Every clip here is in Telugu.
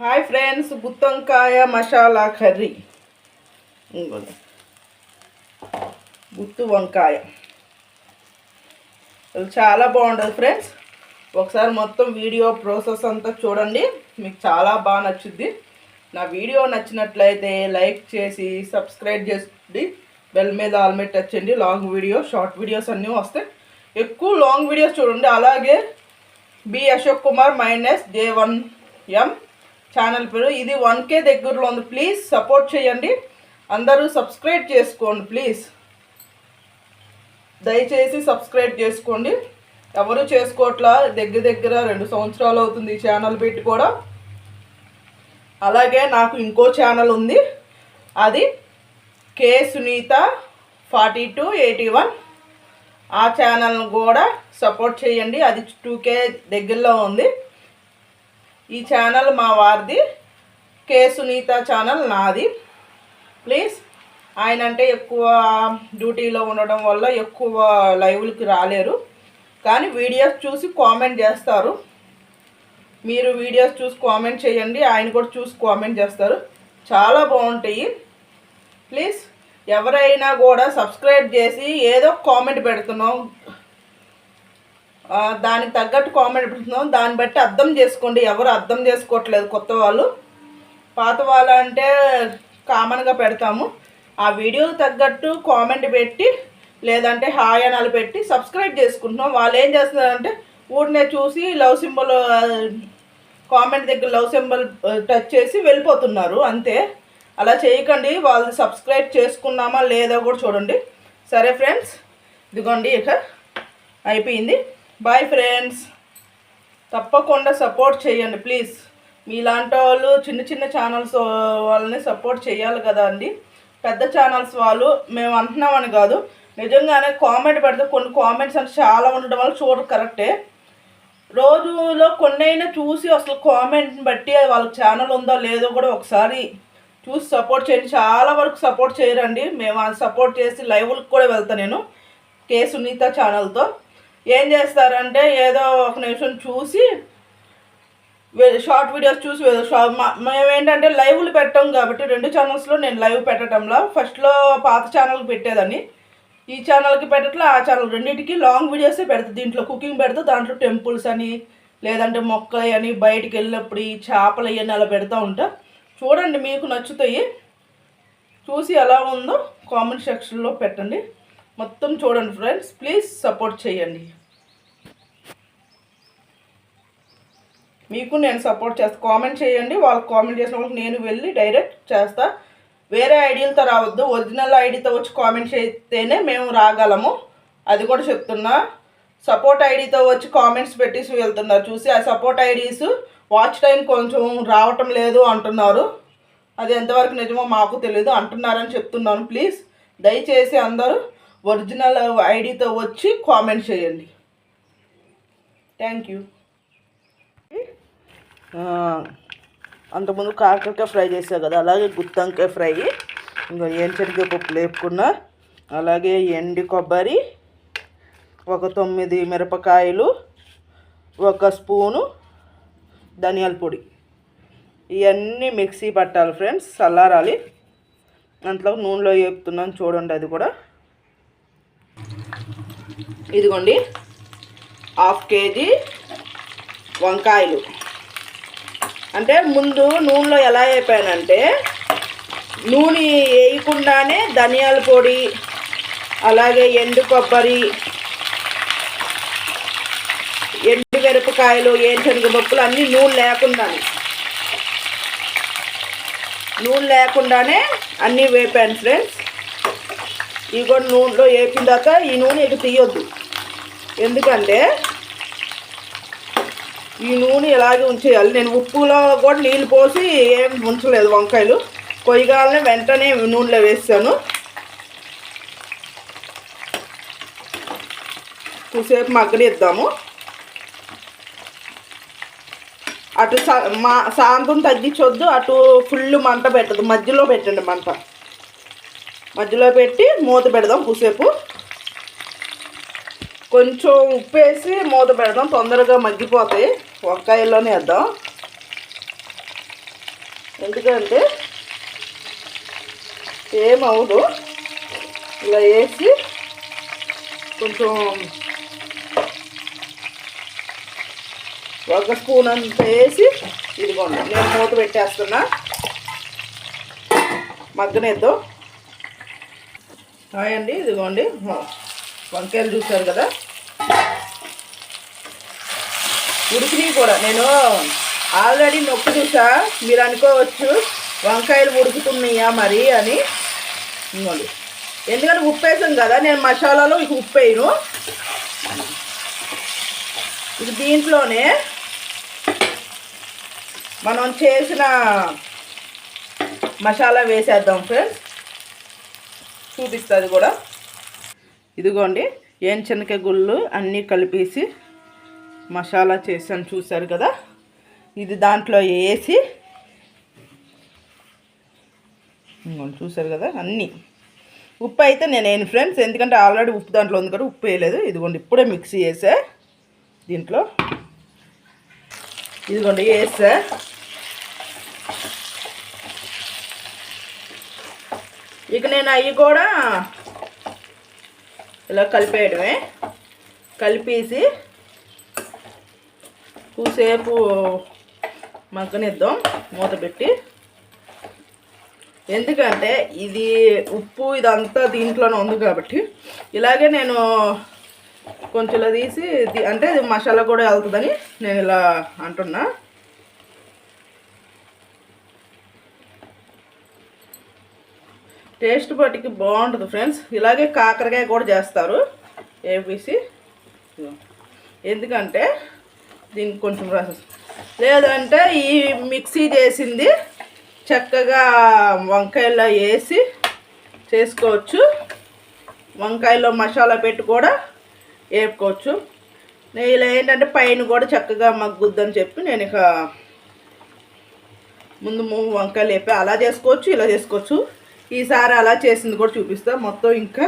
హాయ్ ఫ్రెండ్స్ గుత్తంకాయ మసాలా కర్రీ ఇంకోటి గుత్తు వంకాయ చాలా బాగుంటుంది ఫ్రెండ్స్ ఒకసారి మొత్తం వీడియో ప్రాసెస్ అంతా చూడండి మీకు చాలా బాగా నచ్చుద్ది నా వీడియో నచ్చినట్లయితే లైక్ చేసి సబ్స్క్రైబ్ చేసి బెల్ మీద ఆల్మెట్ టచ్ చేయండి లాంగ్ వీడియో షార్ట్ వీడియోస్ అన్నీ వస్తాయి ఎక్కువ లాంగ్ వీడియోస్ చూడండి అలాగే B Ashok Kumar minus J one M channel పేరు. ఇది వన్ కే దగ్గరలో ఉంది. ప్లీజ్ సపోర్ట్ చేయండి. అందరూ సబ్స్క్రైబ్ చేసుకోండి ప్లీజ్. దయచేసి సబ్స్క్రైబ్ చేసుకోండి. ఎవరు చేసుకోవట్లా? దగ్గర దగ్గర రెండు సంవత్సరాలు అవుతుంది ఈ ఛానల్ పెట్టి కూడా. అలాగే నాకు ఇంకో ఛానల్ ఉంది. అది K Sunitha forty two eighty one. ఆ ఛానల్ను కూడా సపోర్ట్ చేయండి. అది టూ కే దగ్గరలో ఉంది. ఈ ఛానల్ మా వారిది. కే సునీత ఛానల్ నాది. ప్లీజ్ ఆయన అంటే ఎక్కువ డ్యూటీలో ఉండడం వల్ల ఎక్కువ లైవ్లకి రాలేరు. కానీ వీడియోస్ చూసి కామెంట్ చేస్తారు. మీరు వీడియోస్ చూసి కామెంట్ చేయండి ఆయన కూడా చూసి కామెంట్ చేస్తారు. చాలా బాగుంటాయి. ప్లీజ్ ఎవరైనా కూడా సబ్స్క్రైబ్ చేసి ఏదో కామెంట్ పెడుతున్నాం. దానికి తగ్గట్టు కామెంట్ పెడుతున్నాం. దాన్ని బట్టి అర్థం చేసుకోండి. ఎవరు అర్థం చేసుకోవట్లేదు కొత్త వాళ్ళు. పాత వాళ్ళు అంటే కామన్గా పెడతాము. ఆ వీడియోకి తగ్గట్టు కామెంట్ పెట్టి లేదంటే హాయ్ అనాలు పెట్టి సబ్స్క్రైబ్ చేసుకుంటున్నాం. వాళ్ళు ఏం చేస్తున్నారంటే ఊరినే చూసి లవ్ సింబల్ కామెంట్ దగ్గర లవ్ సింబల్ టచ్ చేసి వెళ్ళిపోతున్నారు. అంతే. అలా చేయకండి. వాళ్ళు సబ్స్క్రైబ్ చేసుకున్నామా లేదా కూడా చూడండి. సరే ఫ్రెండ్స్ ఇదిగోండి ఇక అయిపోయింది. బాయ్ ఫ్రెండ్స్ తప్పకుండా సపోర్ట్ చేయండి ప్లీజ్ మీలాంటి వాళ్ళు చిన్న చిన్న ఛానల్స్ వాళ్ళని సపోర్ట్ చేయాలి కదా అండి. పెద్ద ఛానల్స్ వాళ్ళు మేము అంటున్నామని కాదు. నిజంగానే కామెంట్ పెడితే కొన్ని కామెంట్స్ అంటే చాలా ఉండడం వల్ల చూడరు కరెక్టే రోజులో కొన్నైనా చూసి అసలు కామెంట్ని బట్టి వాళ్ళ ఛానల్ ఉందో లేదో కూడా ఒకసారి చూసి సపోర్ట్ చేయండి. చాలా వరకు సపోర్ట్ చేయరండి. మేము సపోర్ట్ చేసి లైవ్లకు కూడా వెళ్తాను నేను కే సునీత ఛానల్తో ఏం చేస్తారంటే ఏదో ఒక నిమిషం చూసి షార్ట్ వీడియోస్ చూసి మేమేంటంటే లైవ్లు పెట్టాం కాబట్టి రెండు ఛానల్స్లో నేను లైవ్ పెట్టడంలో ఫస్ట్లో పాత ఛానల్కి పెట్టేదని ఈ ఛానల్కి పెట్టట్లా ఆ ఛానల్ రెండింటికి లాంగ్ వీడియోసే పెడతా. దీంట్లో కుకింగ్ పెడతా దాంట్లో టెంపుల్స్ అని లేదంటే మొక్కలు అని బయటికి వెళ్ళినప్పుడు ఈ చేపలు అవన్నీ అలా పెడతా ఉంటా. చూడండి మీకు నచ్చుతాయి. చూసి ఎలా ఉందో కామెంట్ సెక్షన్లో పెట్టండి. మొత్తం చూడండి ఫ్రెండ్స్ ప్లీజ్ సపోర్ట్ చేయండి. మీకు నేను సపోర్ట్ చేస్తా. కామెంట్ చేయండి వాళ్ళకి కామెంట్ చేసిన వాళ్ళకి నేను వెళ్ళి డైరెక్ట్ చేస్తా. వేరే ఐడియాలతో రావద్దు ఒరిజినల్ ఐడితో వచ్చి కామెంట్ చేస్తేనే మేము రాగలము. అది కూడా చెప్తున్నా. సపోర్ట్ ఐడితో వచ్చి కామెంట్స్ పెట్టేసి వెళ్తున్నారు. చూసి ఆ సపోర్ట్ ఐడీస్ వాచ్ టైం కొంచెం రావటం లేదు అంటున్నారు. అది ఎంతవరకు నిజమో మాకు తెలియదు అంటున్నారని చెప్తున్నాను. ప్లీజ్ దయచేసి అందరూ ఒరిజినల్ ఐడితో వచ్చి కామెంట్ చేయండి. థ్యాంక్ యూ అంతకుముందు కాకరకాయ ఫ్రై చేసావు కదా అలాగే గుత్తంకాయ ఫ్రై ఇంకా ఏంచనికాయ పప్పు లేపుకున్నా అలాగే ఎండి కొబ్బరి ఒక తొమ్మిది మిరపకాయలు ఒక స్పూను ధనియాల పొడి. ఇవన్నీ మిక్సీ పట్టాలి ఫ్రెండ్స్ చల్లారాలి దాంట్లో నూనెలో వేపుతున్నాను చూడండి అది కూడా. ఇదిగోండి. హాఫ్ కేజీ వంకాయలు. అంటే ముందు నూనెలో ఎలా అయిపోయానంటే నూనె వేయకుండానే ధనియాల పొడి అలాగే ఎండు కొబ్బరి ఎండు మిరపకాయలు ఏరుశనగపప్పులు అన్నీ నూనె లేకుండానే. నూనె లేకుండానే అన్నీ వేపాను ఫ్రెండ్స్. ఇవి కూడా నూనెలో వేపిన తర్వాత ఈ నూనె ఇక తీయొద్దు. ఎందుకంటే ఈ నూనె ఇలాగే ఉంచేయాలి. నేను ఉప్పులో కూడా నీళ్ళు పోసి ఏం ఉంచలేదు వంకాయలు. కొయ్యగాలనే వెంటనే నూనెలో వేసాను కొద్దిసేపు మగ్గనిద్దాము. అటు మా శాంతం తగ్గించొద్దు. అటు ఫుల్ మంట పెట్టదు. మధ్యలో పెట్టండి మంట. మధ్యలో పెట్టి మూత పెడదాం కొద్దిసేపు. కొంచెం ఉప్పు వేసి మూత పెడదాం తొందరగా మగ్గిపోతాయి. వంకాయల్లోనే వేద్దాం. ఎందుకంటే ఏమవుదు ఇలా వేసి కొంచెం ఒక స్పూన్ అంత వేసి ఇదిగోండి నేను మూత పెట్టేస్తున్నా. మగ్గనేద్దాం. హాయ్ అండి ఇదిగోండి. వంకాయలు చూసారు కదా? ఉడికినవి కూడా. నేను ఆల్రెడీ నొప్పి చూసా. మీరు అనుకోవచ్చు వంకాయలు ఉడుకుతున్నాయా మరి అని. ఇంకోండి ఎందుకంటే ఉప్పు వేసాం కదా నేను మసాలాలో ఇక ఉప్పు వేయను ఇది దీంట్లోనే మనం చేసిన మసాలా వేసేద్దాం ఫ్రెండ్స్. చూపిస్తుంది కూడా. ఇదిగోండి ఏం గుళ్ళు అన్నీ కలిపేసి మసాలా చేసాను చూసారు కదా? ఇది దాంట్లో వేసి చూశారు చూసారు కదా? అన్నీ. ఉప్పు అయితే నేను ఫ్రెండ్స్ ఎందుకంటే ఆల్రెడీ ఉప్పు దాంట్లో ఉంది కదా ఉప్పు వేయలేదు. ఇదిగోండి ఇప్పుడే మిక్సీ వేసా దీంట్లో. ఇదిగోండి వేసా. ఇక నేను అవి కూడా ఇలా కలిపేయడమే. కలిపేసి కూసేపు మగ్గనిద్దాం మూత పెట్టి. ఎందుకంటే ఇది ఉప్పు ఇదంతా దీంట్లోనే ఉంది కాబట్టి. ఇలాగే నేను కొంచెం ఇలా తీసి అంటే ఇది మసాలా కూడా వెళ్తుందని నేను ఇలా అంటున్నా. టేస్ట్ బట్టికి బాగుంటుంది ఫ్రెండ్స్. ఇలాగే కాకరకాయ కూడా చేస్తారు. ఏపీసి ఎందుకంటే దీనికి కొంచెం ప్రాసెస్ లేదంటే ఈ మిక్సీ చేసింది చక్కగా వంకాయలో వేసి చేసుకోవచ్చు. వంకాయలో మసాలా పెట్టి కూడా వేపుకోవచ్చు. నేను ఇలా ఏంటంటే పైన కూడా చక్కగా మగ్గుద్దని చెప్పి నేను ఇక ముందు మూడు వంకాయలు వేపి అలా చేసుకోవచ్చు ఇలా చేసుకోవచ్చు. ఈసారి అలా చేసింది కూడా చూపిస్తా. మొత్తం ఇంకా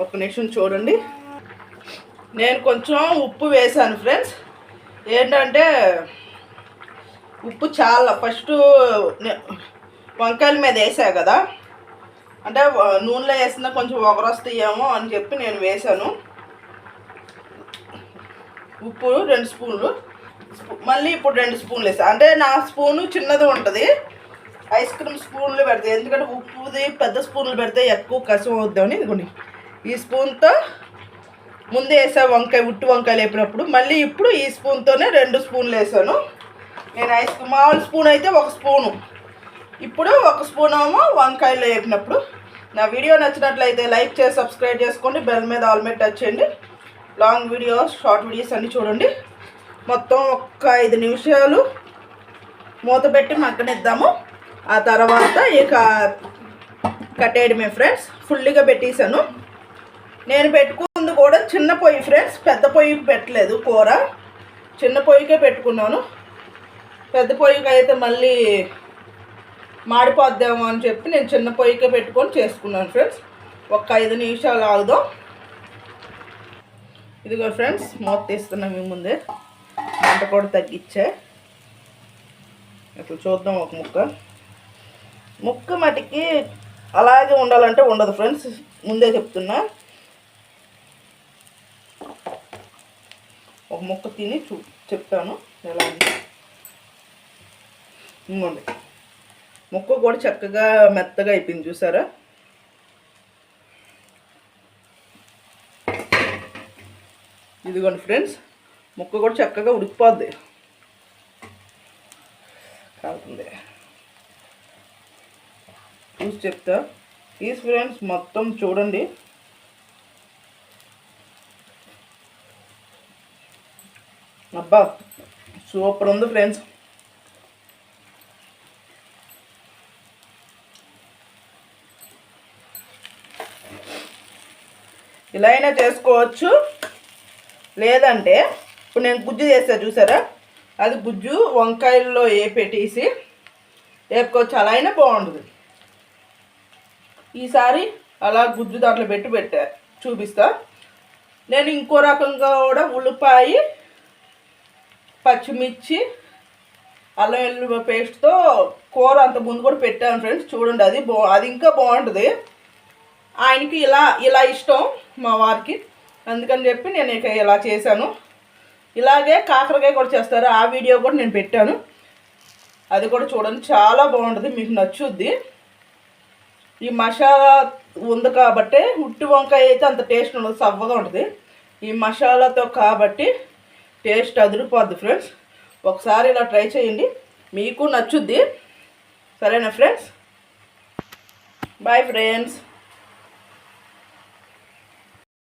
ఒక నిమిషం చూడండి. నేను కొంచెం ఉప్పు వేసాను ఫ్రెండ్స్. ఏంటంటే ఉప్పు చాలా ఫస్ట్ వంకాయల మీద వేసా కదా. అంటే నూనెలో వేసిన కొంచెం ఒకరొస్తాయేమో అని చెప్పి నేను వేసాను ఉప్పు రెండు స్పూన్లు. మళ్ళీ ఇప్పుడు రెండు స్పూన్లు వేసా. అంటే నా స్పూను చిన్నది ఉంటుంది. ఐస్ క్రీమ్ స్పూన్లు పెడతాయి ఎందుకంటే ఉప్పుది పెద్ద స్పూన్లు పెడితే ఎక్కువ కసం అవుద్దామని ఇదిగోండి. ఈ స్పూన్తో ముందే వేసా వంకాయ ఉట్టు వంకాయలు వేపినప్పుడు మళ్ళీ ఇప్పుడు ఈ స్పూన్తోనే రెండు స్పూన్లు వేసాను. నేను ఐస్ క్రీమ్ మామూలు స్పూన్ అయితే ఒక స్పూను. ఇప్పుడు ఒక స్పూన్ ఏమో వంకాయలు వేపినప్పుడు. నా వీడియో నచ్చినట్లయితే లైక్ చేసి సబ్స్క్రైబ్ చేసుకోండి. బెల్ మీద ఆల్ మీద టచ్ చేయండి. లాంగ్ వీడియోస్ షార్ట్ వీడియోస్ అన్నీ చూడండి. మొత్తం ఒక్క ఐదు నిమిషాలు మూత పెట్టి మగ్గనిద్దాము. ఆ తర్వాత ఇక కట్టేయడమే ఫ్రెండ్స్ ఫుల్గా పెట్టేశాను. నేను పెట్టుకుంది కూడా చిన్న పొయ్యి ఫ్రెండ్స్ పెద్ద పొయ్యికి పెట్టలేదు కూర. చిన్న పొయ్యికే పెట్టుకున్నాను. పెద్ద పొయ్యికి అయితే మళ్ళీ మాడిపోద్దాము అని చెప్పి నేను చిన్న పొయ్యికే పెట్టుకొని చేసుకున్నాను ఫ్రెండ్స్ ఒక ఐదు నిమిషాలు ఆగుదాం. ఇదిగో ఫ్రెండ్స్ మూత తీస్తున్నాం మీ ముందే. మంట కూడా తగ్గించే. ఇట్లా చూద్దాం ఒక ముక్క. ముక్క మటుకి అలాగే ఉండాలంటే ఉండదు ఫ్రెండ్స్. ముందే చెప్తున్నా. ఒక ముక్క తిని చూ చెప్తాను ఎలా ఉంది. ఇంకోండి ముక్క కూడా చక్కగా మెత్తగా అయిపోయింది చూసారా? ఇదిగోండి ఫ్రెండ్స్. ముక్క కూడా చక్కగా ఉడికిపోద్ది. కాలుతుంది. చూసి చెప్తా? ఈ ఫ్రెండ్స్ మొత్తం చూడండి. అబ్బా సూపర్ ఉంది ఫ్రెండ్స్ ఇలా అయినా చేసుకోవచ్చు. లేదంటే ఇప్పుడు నేను గుజ్జు చేస్తా చూసారా? అది గుజ్జు వంకాయల్లో ఏ పెట్టేసి వేపుకోవచ్చు. అలా అయినా బాగుంటుంది ఈసారి అలా గుజ్జు దాంట్లో పెట్టి పెట్టా చూపిస్తా. నేను ఇంకో రకంగా కూడా ఉల్లిపాయ పచ్చిమిర్చి అల్లం వెల్లుల్లి పేస్ట్తో కూర అంత ముందు కూడా పెట్టాను ఫ్రెండ్స్ చూడండి అది బా అది ఇంకా బాగుంటుంది. ఆయనకి ఇలా ఇలా ఇష్టం మా వారికి అందుకని చెప్పి నేను ఇక ఇలా చేశాను. ఇలాగే కాకరకాయ కూడా చేస్తారు ఆ వీడియో కూడా నేను పెట్టాను. అది కూడా చూడండి చాలా బాగుంటుంది మీకు నచ్చుద్ది. ఈ మసాలా ఉంది కాబట్టి ఉట్టి వంకాయ అయితే అంత టేస్ట్ ఉండదు సవ్వగా ఉంటుంది. ఈ మసాలాతో కాబట్టి టేస్ట్ అదిరిపోద్ది ఫ్రెండ్స్. ఒకసారి ఇలా ట్రై చేయండి. మీకు నచ్చుద్ది. సరేనా ఫ్రెండ్స్? Bye friends.